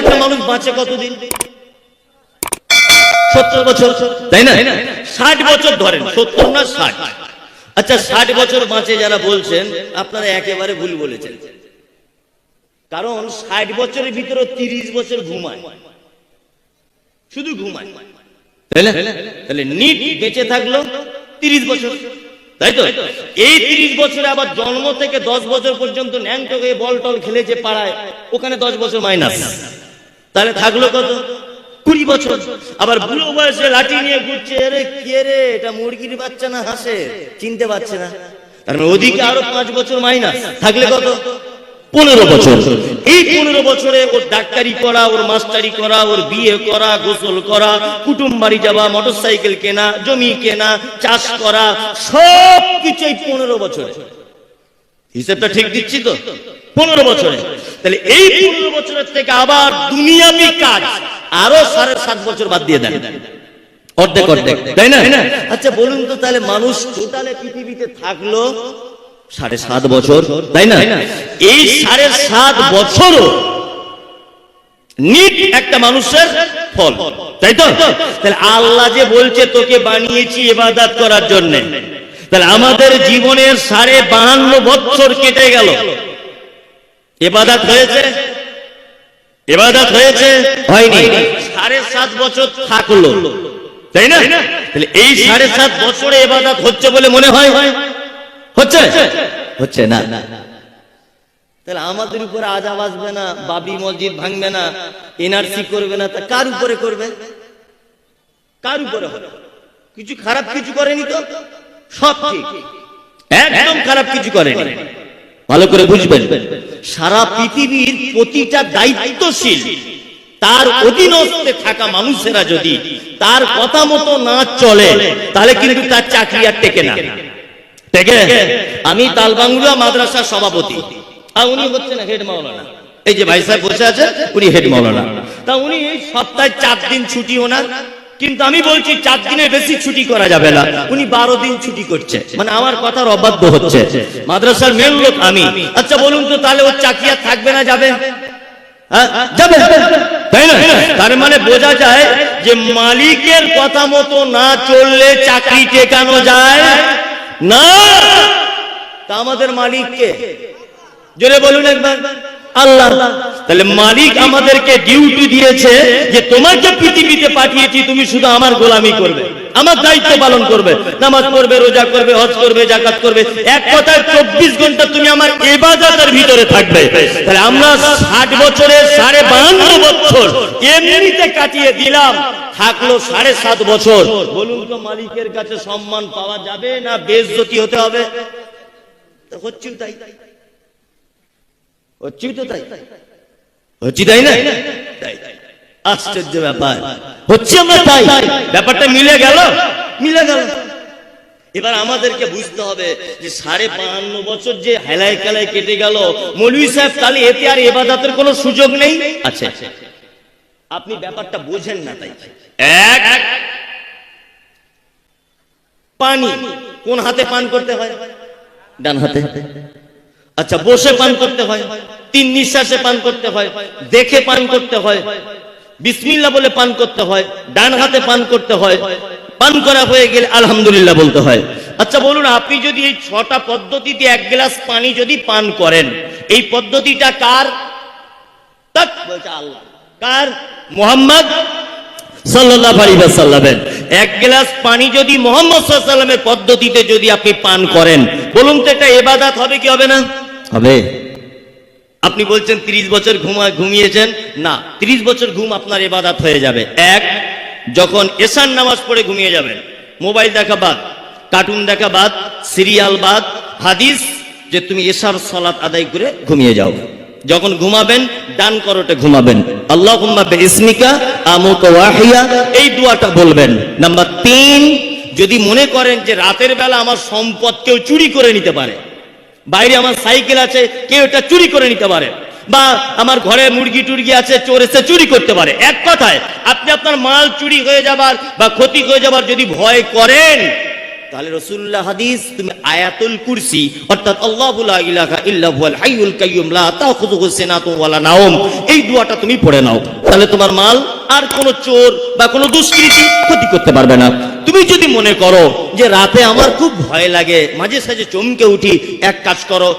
একটা মানুষ বাঁচে কতদিন? সত্তর বছর। তাই না? ষাট বছর ধরেন সত্তর না ষাট? আচ্ছা ষাট বছর বাঁচে যারা বলছেন আপনারা একেবারে ভুল বলেছেন। কারণ ষাট বছরের ভিতরে তিরিশ বছর ঘুমায়। শুধু ঘুমায়। তাহলে নিট বেঁচে থাকল তিরিশ বছর। তাই তো? এই তিরিশ বছরে আবার জন্ম থেকে দশ বছর পর্যন্ত ন্যাংটো হয়ে বল টল খেলেছে পাড়ায় ওখানে দশ বছর মাইনাস। তাহলে থাকল কত? কুড়ি বছর। আবার বুড়ো বয়সে লাঠি নিয়ে ঘুরছে আরে কে রে? এটা মুরগির বাচ্চা না হাসে চিনতে পারছে না। তার মানে ওদিকে আরও পাঁচ বছর মাইনাস। থাকলে কত? পনেরো বছর। এই পনেরো বছরে ওর ডাক্তারি করা, ওর মাস্টারি করা, ওর বিয়ে করা, গোসল করা, কুটুম বাড়ি যাওয়া মোটর সাইকেল কেনা, জমি কেনা, চাষ করা সব কিছু এই পনেরো বছরে। হিসেবটা ঠিক দিচ্ছি তো? পনেরো বছরে। তাহলে এই পনেরো বছরের থেকে আবার দুনিয়াবি কাজ আরও সাড়ে সাত বছর বাদ দিয়ে দেন। অর্ধেক অর্ধেক। তাই না? আচ্ছা বলুন তো তাহলে মানুষ টোটালে পৃথিবীতে থাকল সাড়ে সাত বছর তাই না? এই সাড়ে সাত বছরও নিট একটা মানুষের ফল তাই তো? তাহলে আল্লাহ যে বলছে তোকে বানিয়েছি এবাদাত করার জন্য। তাহলে আমাদের জীবনের সাড়ে বাহান্ন বছর কেটে গেল। এবাদাত হয়েছে? এবাদাত হয়েছে? হয়নি। সাড়ে সাত বছর থাকল। তাই না? তাহলে এই সাড়ে সাত বছরে এবাদাত হচ্ছে বলে মনে হয়? হচ্ছে? হচ্ছে না। তাহলে আমাদের উপরে আজাব আসবে না বাবরি মসজিদ ভাঙবে না এনআরসি করবে না তা কার উপরে করবে? কার উপরে কিছু খারাপ কিছু করেনি তো? সব ঠিক। একদম খারাপ কিছু করেনি। ভালো করে বুঝবেন। সারা পৃথিবীর প্রতিটা দায়িত্বশীল, তার অধীনস্থে থাকা মানুষেরা যদি তার কথা মতো না চলে, তাহলে কিন্তু তার চাকরি আর টেকে না। টেকে? আমি তালবাংলা মাদ্রাসার সভাপতি। আর উনি হচ্ছেন হেড মাওলানা। এই যে ভাই সাহেব বসে আছে, উনি হেড মাওলানা। তা উনি সপ্তাহে চার দিন ছুটি ওনার। কিন্তু আমি বলছি চার দিনের বেশি ছুটি করা যাবে না। উনি বারো দিন ছুটি করছে। মানে আমার কথার অবাধ্য হচ্ছে। মাদ্রাসার মেন লোক আমি। আচ্ছা বলুন তো, তাহলে ওর আর থাকবে না, যাবে? হ্যাঁ? যাবে। তাই না? তার মানে বোঝা যায় যে মালিকের কথা মতো না চললে চাকরি টেকানো যায় না। তা আমাদের মালিককে। জোরে বলুন একবার। আল্লাহ। তাহলে মালিক আমাদেরকে ডিউটি দিয়েছে যে তোমাকে পৃথিবীতে পাঠিয়েছি তুমি শুধু আমার গোলামি করবে আমার দায়িত্ব পালন করবে নামাজ পড়বে রোজা করবে হজ করবে জাকাত করবে। এক কথায় চব্বিশ ঘণ্টা তুমি আমার এবাদতের ভিতরে থাকবে। তাহলে আমরা ষাট বছরে সাড়ে বাহান্ন বছর এমনিতে কাটিয়ে দিলাম থাকল সাড়ে সাত বছর। বলুন তো মালিকের কাছে সম্মান পাওয়া যাবে না বেজতি হতে হবে? তো হচ্ছেও তাই। তো তাই। হচ্ছি তাই না? আশ্চর্য ব্যাপার। হচ্ছে আমরা তাই। ব্যাপারটা মিলে গেল? মিলে গেল। এবার আমাদেরকে বুঝতে হবে যে সাড়ে বাহান্ন বছর যে হেলায় খেলায় কেটে গেল মৌলভী সাহেব তাহলে এতে আর এবাদাতের কোনো সুযোগ নেই? আচ্ছা। আপনি ব্যাপারটা বোঝেন না তাই। এক। পানি। কোন হাতে পান করতে হয়? ডান হাতে। আচ্ছা বসে পান করতে হয়, তিন নিঃশ্বাসে পান করতে হয়, দেখে পান করতে হয়, বিসমিল্লা বলে পান করতে হয়, ডান হাতে পান করতে হয়, পান করা হয়ে গেলে আলহামদুলিল্লাহ বলতে হয়। আচ্ছা বলুন, আপনি যদি এই ছটা পদ্ধতিতে এক গ্লাস পানি যদি পান করেন, এই পদ্ধতিটা কার? কার? মোহাম্মদ এক গ্লাস পানি যদি মোহাম্মদ ওয়াসাল্লামের পদ্ধতিতে যদি আপনি পান করেন, বলুন তো এটা ইবাদত হবে কি হবে না? হবে? আপনি বলছেন 30 বছর ঘুমা ঘুমিয়েছেন? না 30 বছর ঘুম আপনার ইবাদত হয়ে যাবে। এক, যখন এশার নামাজ পড়ে ঘুমিয়ে যাবেন, মোবাইল দেখা বাদ, কার্টুন দেখা বাদ, সিরিয়াল বাদ, হাদিস, যে তুমি এশার সালাত আদায় করে ঘুমিয়ে যাও। যখন ঘুমাবেন, ডান করোটে ঘুমাবেন। আল্লাহ ইসমিকা ওয়াহিয়া, এই দোয়াটা বলবেন। নাম্বার তিন, যদি মনে করেন যে রাতের বেলা আমার সম্পদ কেউ চুরি করে নিতে পারে বাইরে আমার সাইকেল আছে, কেউ এটা চুরি করে নিতে পারে। বা আমার ঘরে মুরগি টুরগি আছে, চোর এসে চুরি করতে পারে। এক কথায়, আপনি আপনার মাল চুরি হয়ে যাবার বা ক্ষতি হয়ে যাবার যদি ভয় করেন তাহলে রসুল্লাহ হাদিস, তুমি আয়াতুল কুরসি, অর্থাৎ আল্লাহু লা ইলাহা ইল্লা হুয়াল হাইয়ুল কাইয়্যুম লা তাখুযুহু সিনাতুন ওয়ালা নাওম, এই তুমি পড়ে নাও। তাহলে তোমার মাল আর চোর বা ক্ষতি করতে পারবে না। তুমি যদি মনে করো যে রাতে আমার খুব ভয় লাগে, মাঝে সাঝে চমকে উঠি, এক কাজ করো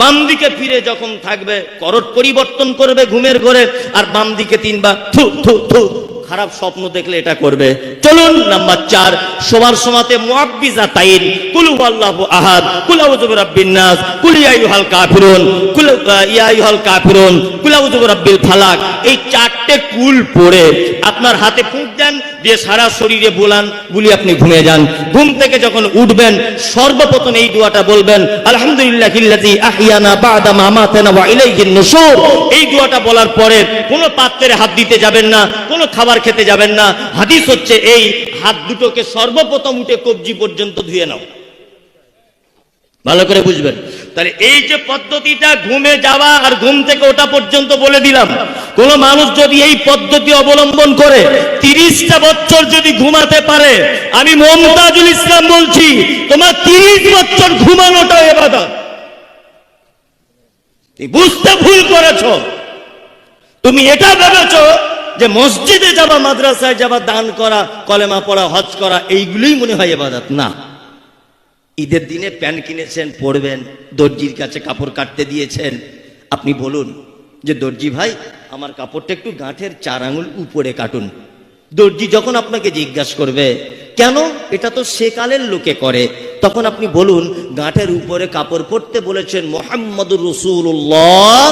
বাম দিকে ফিরে যখন থাকবে, করট পরিবর্তন করবে ঘুমের ঘরে, আর বাম দিকে তিনবার থু থু থু খারাপ স্বপ্ন দেখলে এটা করবে। চলুন, নাম্বার চার, সবার সমাতে মুআব্বিজা তাইন কুলু আল্লাহু আহাদ, কুল আউযু বিরাব্বিন নাস, কুল ইয়া আইয়ুহাল কাফিরুন, কুল ইয়া আইয়ুহাল কাফিরুন, কুল আউযু বিরাব্বিল ফালাক। এই চারটে কুল পড়ে আপনার হাতে ফুঁক দেন, দিয়ে সারা শরীরে বুলান বুলি আপনি ঘুমিয়ে যান। ঘুম থেকে যখন উঠবেন, সর্বপ্রথম এই দোয়াটা বলবেন, আলহামদুলিল্লাহ ইল্লাযী আহিয়ানা বা'দা মা মাতানা ওয়া ইলাইহিন নুশুর এই দোয়াটা বলার পরে কোনো পাত্রে হাত দিতে যাবেন না, কোনো খাবার খেতে যাবেন না। হাদিস হচ্ছে এই, হাত দুটোকে সর্বপ্রথম উঠে কবজি পর্যন্ত ধুয়ে নাও। ভালো করে বুঝবেন। তাহলে এই যে পদ্ধতিটা ঘুমে যাওয়া আর ঘুম থেকে ওটা পর্যন্ত বলে দিলাম। কোন মানুষ যদি এই পদ্ধতি অবলম্বন করে, তিরিশটা বছর যদি ঘুমাতে পারে, আমি মমতাজুল ইসলাম বলছি, তোমার তিরিশ বছর ঘুমানোটা এবাদত। তুমি বুঝতে ভুল করেছ। তুমি এটা ভেবেছো যে মসজিদে যাবা, মাদ্রাসায় যাবা, দান করা, কলেমা পড়া, হজ করা, এইগুলোই মনে হয় এবাদত না। ঈদের দিনে প্যান্ট কিনেছেন, পরবেন, দর্জির কাছে কাপড় কাটতে দিয়েছেন। আপনি বলুন যে, দর্জি ভাই, আমার কাপড়টা একটু গাঁঠের চার আঙুল উপরে কাটুন। দর্জি যখন আপনাকে জিজ্ঞাসা করবে, কেন? এটা তো সেকালের লোকে করে। তখন আপনি বলুন, গাঁঠের উপরে কাপড় পরতে বলেছেন মোহাম্মদুর রসুল্লাহ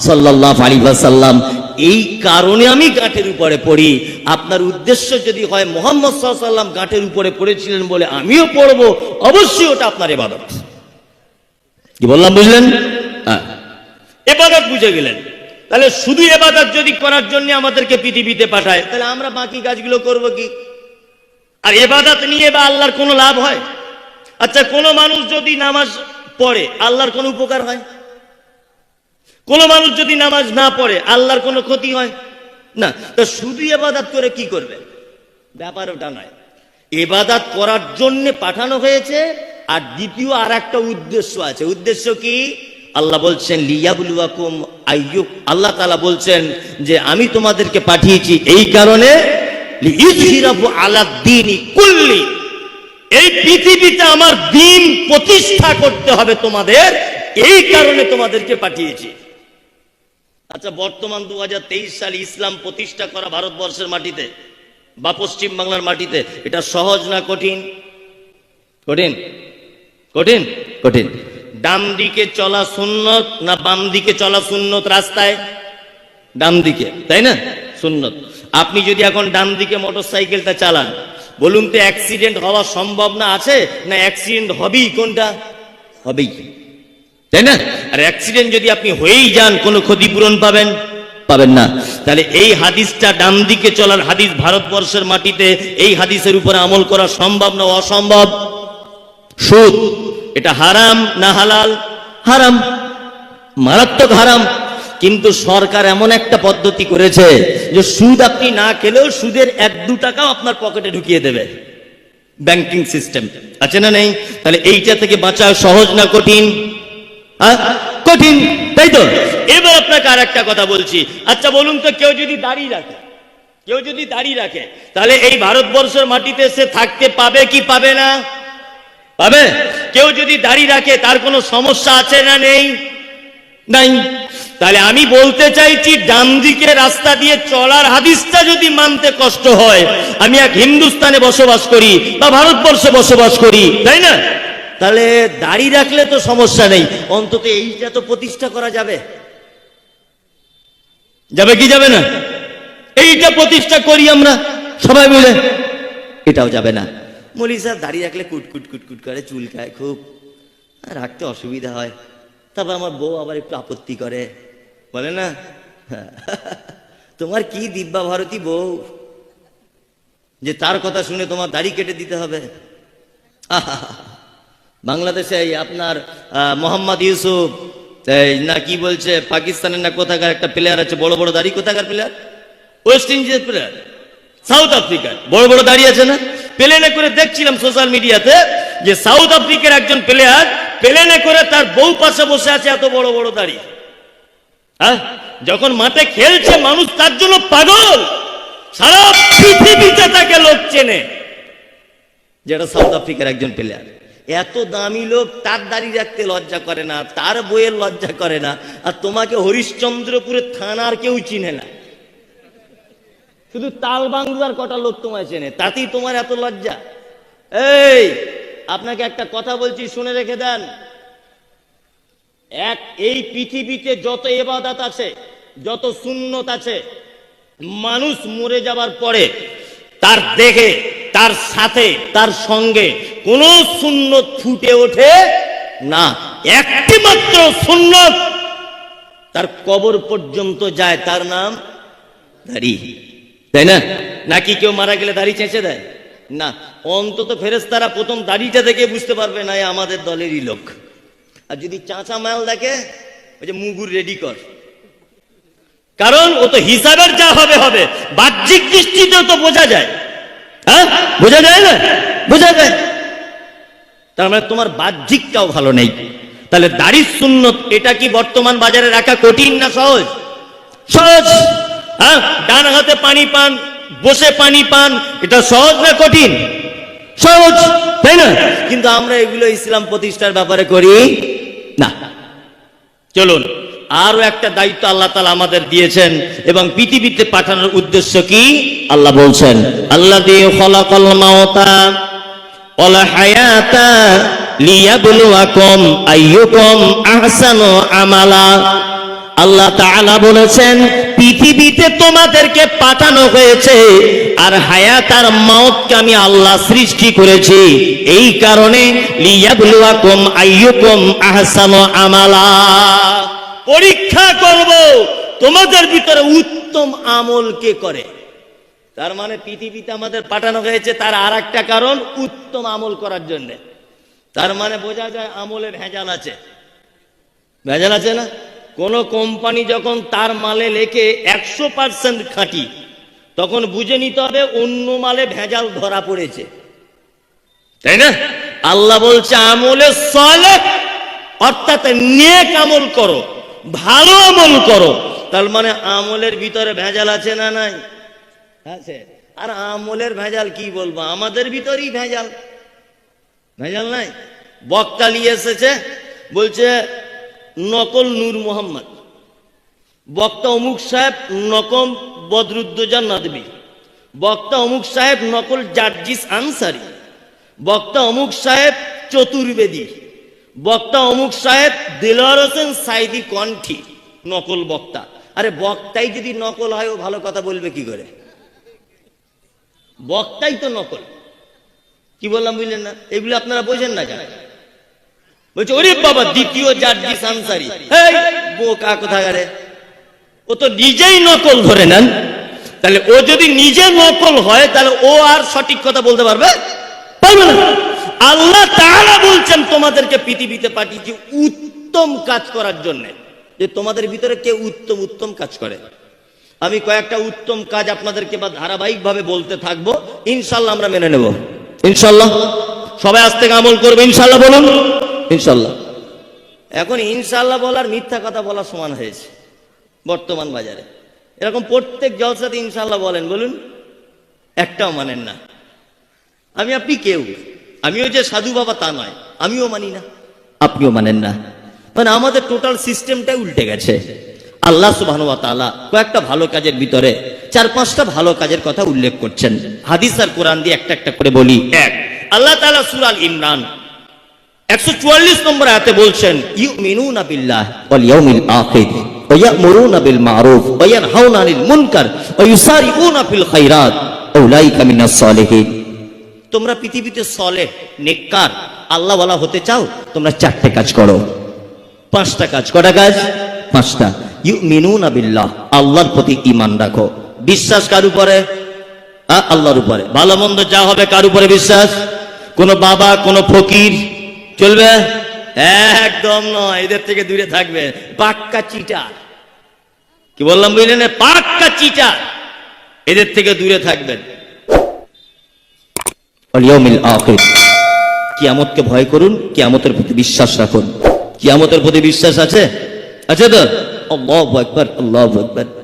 সাল্লাহ আলী সাল্লাম এই কারণে আমি গাঁঠের উপরে পড়ি। আপনার উদ্দেশ্য যদি হয়, মোহাম্মদ সাল্লাম গাঁঠের উপরে পড়েছিলেন বলে আমিও পড়ব, অবশ্যই ওটা আপনার এবাদত কি বললাম, বুঝলেন? হ্যাঁ। এবাদত বুঝে গেলেন। তাহলে শুধু এবাদত যদি করার জন্য আমাদেরকে পৃথিবীতে পাঠায়, তাহলে আমরা বাকি কাজগুলো করব কি? আর এবাদত নিয়ে বা আল্লাহর কোনো লাভ হয়? আচ্ছা কোনো মানুষ যদি নামাজ পড়ে, আল্লাহর কোনো উপকার হয়? কোন মানুষ যদি নামাজ না পড়ে, আল্লাহর কোনো ক্ষতি হয়? না। তো শুধু এবাদাত করে কি করবে? ব্যাপার ওটা নয়। এবাদাত করার জন্য পাঠানো হয়েছে, আর দ্বিতীয় আর একটা উদ্দেশ্য আছে। উদ্দেশ্য কি? আল্লাহ বলছেন, লিয়াবুলুয়াকুম আইয়ুক আল্লাহ তালা বলছেন যে, আমি তোমাদেরকে পাঠিয়েছি এই কারণে কুল্লি। এই পৃথিবীতে আমার দিন প্রতিষ্ঠা করতে হবে তোমাদের, এই কারণে তোমাদেরকে পাঠিয়েছি। আচ্ছা বর্তমান দু সালে ইসলাম প্রতিষ্ঠা করা ভারতবর্ষের মাটিতে বা পশ্চিম বাংলার মাটিতে, এটা সহজ না কঠিন? কঠিন? কঠিন? কঠিন। ডান দিকে চলা সুন্নত না বাম দিকে চলা সুন্নত রাস্তায়? ডান দিকে, তাই না? সুন্নত। আপনি যদি এখন ডান দিকে মোটর সাইকেলটা চালান, বলুন তো অ্যাক্সিডেন্ট হওয়া সম্ভব না আছে? না অ্যাক্সিডেন্ট হবেই কোনটা? হবেই। তাই না? আর অ্যাক্সিডেন্ট যদি আপনি হয়েই যান, কোনো ক্ষতিপূরণ পাবেন? পাবেন না। তাহলে এই হাদিসটা ডান দিকে চলার হাদিস ভারতবর্ষের মাটিতে, এই হাদিসের উপরে আমল করা সম্ভব না অসম্ভব? সুদ, এটা হারাম না হালাল? হারাম। মারাত্মক হারাম। কিন্তু সরকার এমন একটা পদ্ধতি করেছে যে সুদ আপনি না খেলেও সুদের এক দু টাকাও আপনার পকেটে ঢুকিয়ে দেবে। Banking system. আছে না নেই? তাহলে এইটা থেকে বাঁচা সহজ না কঠিন? কঠিন, তাই তো? এবার আপনাকে আর একটা কথা বলছি। আচ্ছা বলুন তো, কেউ যদি দাড়ি রাখে, কেউ যদি দাঁড়িয়ে রাখে, তাহলে এই ভারতবর্ষের মাটিতে সে থাকতে পাবে কি পাবে না? পাবে? কেউ যদি দাড়ি রাখে, তার কোনো সমস্যা আছে না নেই? নাই। তাহলে আমি বলতে চাইছি, ডান দিকে রাস্তা দিয়ে চলার হাদিসটা যদি মানতে কষ্ট হয়, আমি এক হিন্দুস্তানে বসবাস করি বা ভারতবর্ষে বসবাস করি, তাই না? তাহলে দাড়ি রাখলে তো সমস্যা নেই, অন্তত এইটা তো প্রতিষ্ঠা করা যাবে। যাবে কি যাবে না? এইটা প্রতিষ্ঠা করি আমরা, সবাই মিলে। এটাও যাবে না। মলি স্যার দাঁড়িয়ে রাখলে কুটকুট কুটকুট করে চুলকায় খুব। রাখতে অসুবিধা হয়। তারপর আমার বউ আবার একটু আপত্তি করে। বলে না, তোমার কি দিব্যা ভারতী বউ? যে তার কথা শুনে তোমার দাড়ি কেটে দিতে হবে। আহা! বাংলাদেশে আপনার মোহাম্মদ ইউসুফ না কি বলছে, পাকিস্তানের না কোথাকার একটা প্লেয়ার আছে, বড় বড় দাড়ি কোথাকার প্লেয়ার ওয়েস্ট ইন্ডিজের প্লেয়ার সাউথ আফ্রিকার বড় বড় দাঁড়িয়ে আছে না? প্লেনে করে দেখছিলাম সোশ্যাল মিডিয়াতে যে সাউথ আফ্রিকার একজন প্লেয়ার প্লেনে করে তার বউ পাশে বসে আছে এত বড় বড় দাড়ি। হ্যাঁ যখন মাঠে খেলছে মানুষ, তার জন্য পাগল। সারা পৃথিবীতে তাকে লোক চেনে। যেটা সাউথ আফ্রিকার একজন প্লেয়ার এত দামি লোক তার দাড়ি রাখতে লজ্জা করে না, তার বইয়ের লজ্জা করে না, আর তোমাকে হরিশ্চন্দ্রপুরের থানার কেউ চিনে না। শুধু তাল বাংলার কটা লোক তোমায় চেনে, তাতেই তোমার এত লজ্জা। এই, আপনাকে একটা কথা বলছি, শুনে রেখে দেন। এক, এই পৃথিবীতে যত এবাদাত আছে, যত সুন্নত আছে, মানুষ মরে যাবার পরে তার দেখে তার সাথে, তার সঙ্গে কোন সুন্নত ফুটে ওঠে না। একটি মাত্র সুন্নত। তার কবর পর্যন্ত যায়, তার নাম দাড়ি। তাই না? নাকি কেউ মারা গেলে দাড়ি চেঁচে দেয়? না। অন্তত ফেরেস্তারা প্রথম দাড়িটা দেখে বুঝতে পারবে না আমাদের দলেরই লোক। আর যদি চাঁচা মাল দেখে, ওই যে মুগুর রেডি কর। কারণ ও তো হিসাবের যা হবে হবে। বাহ্যিক দৃষ্টিতেও তো বোঝা যায়। হ্যাঁ? বোঝা যায় না? বোঝা যায়? তার মানে তোমার বাহ্যিকটাও ভালো নেই। তাহলে দাড়ির সুন্নত, এটা কি বর্তমান বাজারে রাখা কঠিন না সহজ? সহজ। হ্যাঁ? ডান হাতে পানি পান, বসে পানি পান, এটা সহজ না কঠিন? সহজ, তাই না? কিন্তু আমরা এগুলো ইসলাম প্রতিষ্ঠার ব্যাপারে করি না। চলুন। আরও একটা দায়িত্ব আল্লাহ তালা আমাদের দিয়েছেন এবং পৃথিবীতে পাঠানোর উদ্দেশ্য কি? আল্লাহ বলছেন আল্লাহ দিয়ে ফলাকল মাওতা ওলা হায়াতা লিয়াবলুয়াকুম আইয়ুকুম আহসানু আমালা। আল্লাহ তাআলা বলেছেন, পৃথিবীতে তোমাদেরকে পাঠানো হয়েছে আর হায়াত আর মাউতকে আমি আল্লাহ সৃষ্টি করেছি। এই কারণে লিয়াবলুয়াকুম আইয়ুকুম আহসানু আমালা। পরীক্ষা করব, তোমাদের ভিতরে উত্তম আমল কে করে? তার মানে পৃথিবীতে আমাদের পাঠানো হয়েছে তার আর একটা কারণ, উত্তম আমল করার জন্য। তার মানে বোঝা যায় আমলে ভেজাল আছে। ভেজাল আছে না? কোন কোম্পানি যখন তার মালে লেখে একশো পার্সেন্ট খাঁটি, তখন বুঝে নিতে হবে অন্য মালে ভেজাল ধরা পড়েছে। তাই না? আল্লাহ বলছে, আমলে সলে, অর্থাৎ নেক আমল করো। ভালো আমল করো। তার মানে আমলের ভিতরে ভেজাল আছে না নাই? আছে। আর আমলের ভেজাল কি বলব? আমাদের ভিতরেই ভেজাল। ভেজাল নাই? বক্তা নিয়ে এসেছে, বলছে, নকল নূর মোহাম্মদ। বক্তা অমুক সাহেব নকম বদরুদ্দোজান নদবী। বক্তা অমুক সাহেব নকল জার্জিস আনসারি। বক্তা অমুক সাহেব চতুর্বেদী। বক্তা অমুক সাহেব, দিলওয়ার হোসেন সাইদি কণ্ঠী, নকল বক্তা। আরে বক্তাই যদি নকল হয়, ও ভালো কথা বলবে কি করে? বক্তাই তো নকল। কি বললাম বুঝলেন না? এগুলো আপনারা বোঝেন না কেন? বলছে, ওরে বাবা, দ্বিতীয় জার্জি সানসারি। বোকা কোথাকারে। ও তো নিজেই নকল ধরে নেন। তাহলে ও যদি নিজে নকল হয়, তাহলে ও আর সঠিক কথা বলতে পারবে? পারবে না। আল্লাহ তাআলা বলছেন তোমাদেরকে পৃথিবীতে পাঠিয়েছি উত্তম কাজ করার জন্য। যে তোমাদের ভিতরে কে উত্তম উত্তম কাজ করে? আমি কয়েকটা উত্তম কাজ আপনাদেরকে বা ধারাবাহিকভাবে বলতে থাকব। ইনশাল্লাহ আমরা মেনে নেব। ইনশাল্লাহ সবাই আজ থেকে আমল করবে ইনশাল্লাহ বলুন। ইনশাল্লাহ এখন ইনশাল্লাহ বলার মিথ্যা কথা বলা সমান হয়েছে বর্তমান বাজারে। এরকম প্রত্যেক জলসাতে ইনশাল্লাহ বলেন বলুন। একটাও মানেন না। আমি আপনি কেউ? আমিও যে সাধু বাবা তা নয়, আমিও মানি না। আপনিও মানেন না। মানে আমাদের টোটাল সিস্টেমটাই উল্টে গেছে। আল্লাহ সুবাহ তাআলা কয়েকটা ভালো কাজের ভিতরে চার পাঁচটা ভালো কাজের কথা উল্লেখ করছেন। হাদিস আর কোরআন দিয়ে একটা একটা করে বলি। এক, আল্লাহ তাআলা সূরা আল ইমরান একশো চুয়াল্লিশ নম্বর আয়াতে বলছেন ইউ মিনুনা বিল্লাহ ওয়াল ইয়াউমিল আখির ওয়া ইয়ামুরুনা বিল মারুফ ওয়া ইয়ানহাউনা আনিল মুনকার ওয়া ইউসারিউনা ফিল তোমরা পৃথিবীতে সলে নেককার, আল্লাহ ওয়ালা হতে চাও, তোমরা চারটে কাজ করো। পাঁচটা কাজ, কটা কাজ? পাঁচটা। ইউ মিনুনা বিল্লাহ, আল্লাহর প্রতি ঈমান রাখো। বিশ্বাস কার উপরে? আল্লাহর উপরে। ভালো মন্দ যা হবে কার উপরে বিশ্বাস? কোন বাবা, কোন ফকির। চলবে? একদম নয়, এদের থেকে দূরে থাকবে। পাক্কা চিটা কি বললাম বুঝলেন? পাক্কা চিটা এদের থেকে দূরে থাকবেন। কিয়ামতকে ভয় করুন, কিয়ামতের প্রতি বিশ্বাস রাখুন। কিয়ামতের প্রতি বিশ্বাস আছে? আছে তো? আল্লাহ একবার আল্লাহ একবার